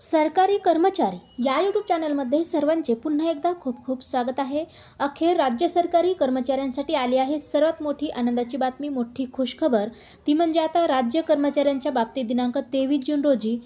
सरकारी कर्मचारी या यूट्यूब चॅनलमध्ये सर्वांचे पुन्हा एकदा खूप खूप स्वागत आहे. अखेर राज्य सरकारी कर्मचाऱ्यांसाठी आली आहे सर्वात मोठी आनंदाची बातमी मोठी खुशखबर. ती म्हणजे आता राज्य कर्मचाऱ्यांच्या बाबतीत दिनांक तेवीस जून रोजी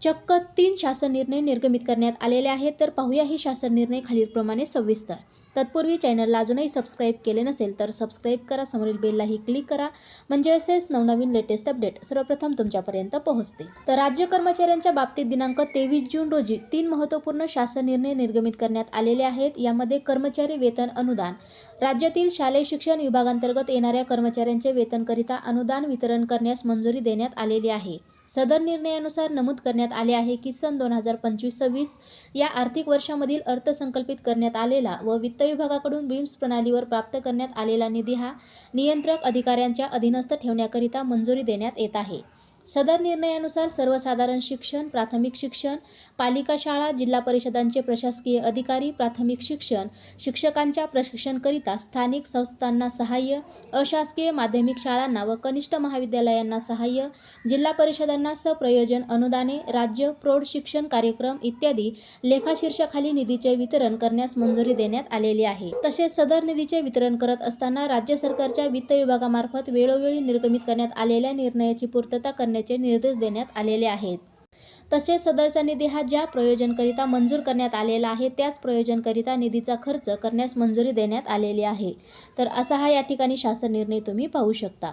चक्क तीन शासन निर्णय निर्गमित करण्यात आलेले आहेत. तर पाहूया ही शासन निर्णय खालीलप्रमाणे सविस्तर. तत्पूर्वी चॅनलला अजूनही सबस्क्राईब केले नसेल तर सबस्क्राईब करा समोरील बेललाही क्लिक करा. म्हणजे असेच नवनवीन लेटेस्ट अपडेट सर्वप्रथम तुमच्यापर्यंत पोहोचते. तर राज्य कर्मचाऱ्यांच्या बाबतीत दिनांक तेवीस जून रोजी तीन महत्त्वपूर्ण शासन निर्णय निर्गमित करण्यात आलेले आहेत. यामध्ये कर्मचारी वेतन अनुदान राज्यातील शालेय शिक्षण विभागांतर्गत येणाऱ्या कर्मचाऱ्यांचे वेतनकरिता अनुदान वितरण करण्यास मंजुरी देण्यात आलेली आहे. सदर निर्णयानुसार नमूद करण्यात आले आहे की सन दोन हजार पंचवीस सव्वीस या आर्थिक वर्षामधील अर्थसंकल्पित करण्यात आलेला व वित्त विभागाकडून बिम्स प्रणालीवर प्राप्त करण्यात आलेला निधी हा नियंत्रक अधिकाऱ्यांच्या अधीनस्थ ठेवण्याकरिता मंजुरी देण्यात येत आहे. सदर निर्णयानुसार सर्वसाधारण शिक्षण प्राथमिक शिक्षण पालिका शाळा जिल्हा परिषदांचे प्रशासकीय अधिकारी प्राथमिक शिक्षण शिक्षकांच्या प्रशिक्षणकरिता स्थानिक संस्थांना सहाय्य अशासकीय माध्यमिक शाळांना व कनिष्ठ महाविद्यालयांना सहाय्य जिल्हा परिषदांना सप्रयोजन अनुदाने राज्य प्रौढ शिक्षण कार्यक्रम इत्यादी लेखाशीर्षाखाली निधीचे वितरण करण्यास मंजुरी देण्यात आलेली आहे. तसेच सदर निधीचे वितरण करत असताना राज्य सरकारच्या वित्त विभागामार्फत वेळोवेळी निर्गमित करण्यात आलेल्या निर्णयाची पूर्तता करण्याचे निर्देश देण्यात आलेले आहेत. तसेच सदरचा निधी हा ज्या प्रयोजनकरिता मंजूर करण्यात आलेला आहे त्याच प्रयोजनकरिता निधीचा खर्च करण्यास मंजुरी देण्यात आलेली आहे. तर असा हा या ठिकाणी शासन निर्णय तुम्ही पाहू शकता.